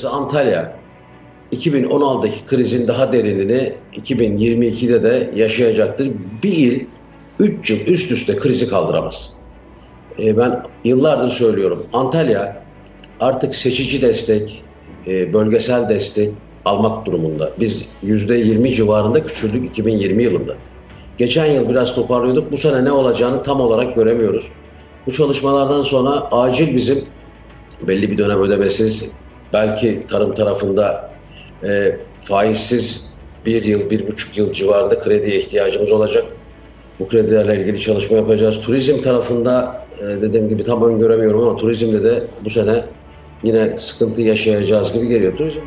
Açıkçası Antalya 2016'daki krizin daha derinini 2022'de de yaşayacaktır. Bir il 3 yıl üst üste krizi kaldıramaz. E, ben yıllardır söylüyorum. Antalya artık seçici destek, e, bölgesel destek almak durumunda. Biz %20 civarında küçüldük 2020 yılında. Geçen yıl biraz toparlıyorduk. Bu sene ne olacağını tam olarak göremiyoruz. Bu çalışmalardan sonra acil bizim belli bir dönem ödemesiz, belki tarım tarafında e, faizsiz bir yıl, bir buçuk yıl civarında krediye ihtiyacımız olacak. Bu kredilerle ilgili çalışma yapacağız. Turizm tarafında e, dediğim gibi tam öngöremiyorum ama turizmde de bu sene yine sıkıntı yaşayacağız gibi geliyor. Turizm